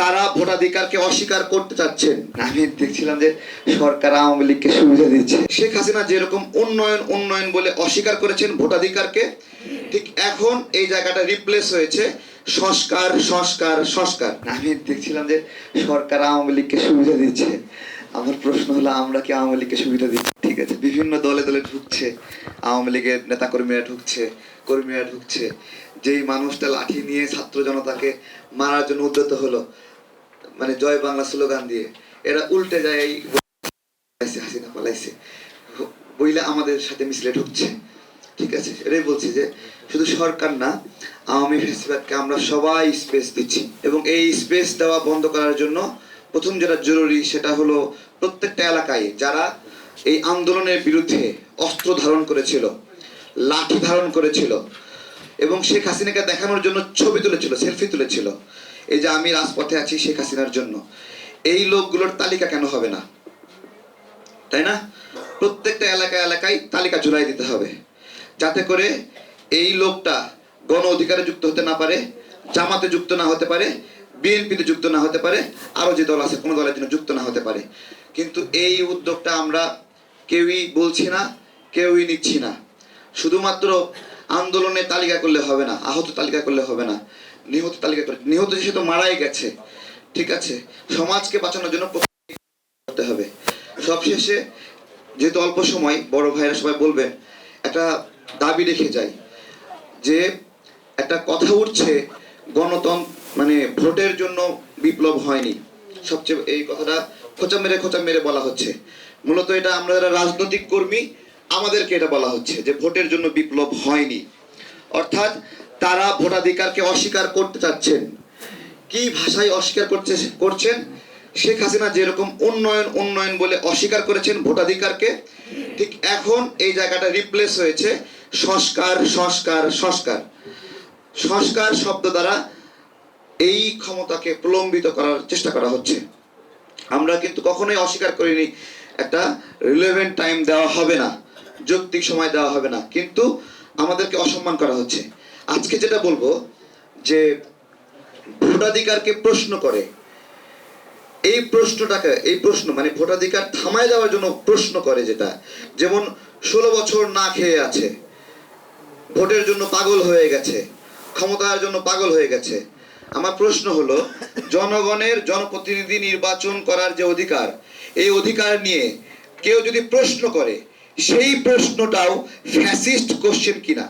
তারা ভোটাধিকারকে অস্বীকার করতে চাচ্ছেন। আমি দেখছিলাম যে সরকার আওয়ামী লীগকে সুবিধা দিচ্ছে। শেখ হাসিনা যেরকম উন্নয়ন উন্নয়ন বলে অস্বীকার করেছেন ভোটাধিকারকে, ঠিক এখন এই জায়গাটা রিপ্লেস হয়েছে। সংস্কার সংস্কার সংস্কার। আমি দেখছিলাম যে সরকার আওয়ামী লীগকে সুবিধা দিচ্ছে। আমার প্রশ্ন হলো, আমরা কি আওয়ামী লীগকে সুবিধা দিচ্ছি ঠিক আছে, বিভিন্ন দলে দলে ঢুকছে। আওয়ামী লীগের নেতা কর্মীরা ঢুকছে কর্মীরা ঢুকছে। যেই মানুষটা লাঠি নিয়ে ছাত্র জনতাকে মারার জন্য উদ্যত হলো মানে জয় বাংলা স্লোগান দিয়ে। এরা উল্টে যায় হাসিনা পালাইছে। বইলে আমাদের সাথে মিছিলে ঢুকছে। ঠিক আছে? এটাই বলছি যে, শুধু সরকার না, আওয়ামী ফেসিবাদকে আমরা সবাই স্পেস দিচ্ছি। এবং এই স্পেস দেওয়া বন্ধ করার জন্য প্রথম যেটা জরুরি সেটা হলো প্রত্যেকটা এলাকায় যারা এই আন্দোলনের বিরুদ্ধে অস্ত্র ধারণ করেছিল, লাঠি ধারণ করেছিল এবং শেখ হাসিনাকে দেখানোর জন্য ছবি তুলেছিল সেলফি তুলেছিল এই যে আমি রাজপথে আছি শেখ হাসিনার জন্য, এই লোকগুলোর তালিকা কেন হবে না? তাই না? প্রত্যেকটা এলাকা এলাকায় তালিকা ঝুলাই দিতে হবে, যাতে করে এই লোকটা গণ অধিকারে যুক্ত হতে না পারে, জামাতে যুক্ত না হতে পারে, বিএনপিতে যুক্ত না হতে পারে আরও যে দল আছে কোনো দলের জন্য যুক্ত না হতে পারে। কিন্তু এই উদ্যোগটা আমরা কেউই বলছি না, কেউই নিচ্ছি না। শুধুমাত্র আন্দোলনে তালিকা করলে হবে না, আহত তালিকা করলে হবে না। নিহত তালিকা করে নিহত সে তো মারাই গেছে। ঠিক আছে? সমাজকে বাঁচানোর জন্য করতে হবে। সবশেষে যেহেতু অল্প সময়, বড় ভাইরা সবাই বলবেন, একটা দাবি রেখে যাই যে একটা কথা উঠছে, গণতন্ত্র মানে ভোটের জন্য বিপ্লব হয়নি। সবচেয়ে এই কথাটা খোঁচা মেরে খোঁচা মেরে বলা হচ্ছে। মূলত এটা আমরা যারা রাজনৈতিক কর্মী, আমাদেরকে এটা বলা হচ্ছে যে ভোটের জন্য বিপ্লব হয়নি। অর্থাৎ তারা ভোটাধিকারকে অস্বীকার করতে চাচ্ছেন। কি ভাষায় অস্বীকার করছে, করছেন? শেখ হাসিনা যেরকম উন্নয়ন উন্নয়ন বলে অস্বীকার করেছেন ভোটাধিকারকে, ঠিক এখন এই জায়গাটা রিপ্লেস হয়েছে। সংস্কার সংস্কার সংস্কার। সংস্কার শব্দ দ্বারা এই ক্ষমতাকে প্রলম্বিত করার চেষ্টা করা হচ্ছে। আমরা কিন্তু কখনোই অস্বীকার করিনি। একটা রিলেভেন্ট টাইম দেওয়া হবে না। যৌক্তিক সময় দেওয়া হবে না। কিন্তু আমাদেরকে অসম্মান করা হচ্ছে। আজকে যেটা বলব, যে ভোটাধিকারকে প্রশ্ন করে। এই প্রশ্নটাকে, এই প্রশ্ন মানে ভোটাধিকার থামায় যাওয়ার জন্য প্রশ্ন করে যেটা। যেমন, ষোলো বছর না খেয়ে আছে, ভোটের জন্য পাগল হয়ে গেছে, ক্ষমতার জন্য পাগল হয়ে গেছে। আমার প্রশ্ন হলো, জনগণের জনপ্রতিনিধি নির্বাচন করার যে অধিকার, এই অধিকার নিয়ে কেউ যদি প্রশ্ন করে, সেই প্রশ্নটাও ফ্যাসিস্ট কোশ্চেন কিনা?